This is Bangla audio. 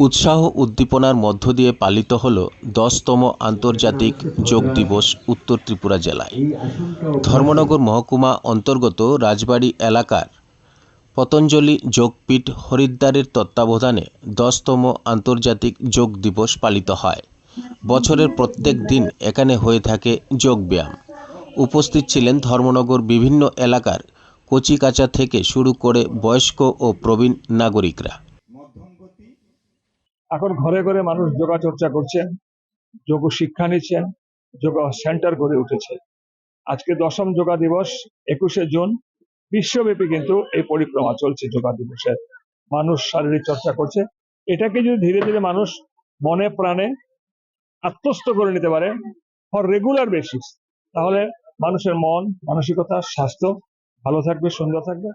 উৎসাহ উদ্দীপনার মধ্য দিয়ে পালিত হল দশতম আন্তর্জাতিক যোগ দিবস উত্তর ত্রিপুরা জেলায়। ধর্মনগর মহকুমা অন্তর্গত রাজবাড়ি এলাকার পতঞ্জলি যোগপীঠ হরিদ্বারের তত্ত্বাবধানে দশতম আন্তর্জাতিক যোগ দিবস পালিত হয়। বছরের প্রত্যেক দিন এখানে হয়ে থাকে যোগব্যায়াম। উপস্থিত ছিলেন ধর্মনগর বিভিন্ন এলাকার কচিকাচা থেকে শুরু করে বয়স্ক ও প্রবীণ নাগরিকরা। এখন ঘরে ঘরে মানুষ যোগা চর্চা করছেন, যোগ শিক্ষা নিচ্ছেন, যোগা সেন্টার গড়ে উঠেছে। আজকে দশম যোগা দিবস, একুশে জুন, বিশ্বব্যাপী কিন্তু এই পরিক্রমা চলছে যোগা দিবসের। মানুষ শারীরিক চর্চা করছে। এটাকে যদি ধীরে ধীরে মানুষ মনে প্রাণে আত্মস্থ করে নিতে পারে ফর রেগুলার বেসিস তাহলে মানুষের মন, মানসিকতা, স্বাস্থ্য ভালো থাকবে, সুন্দর থাকবে।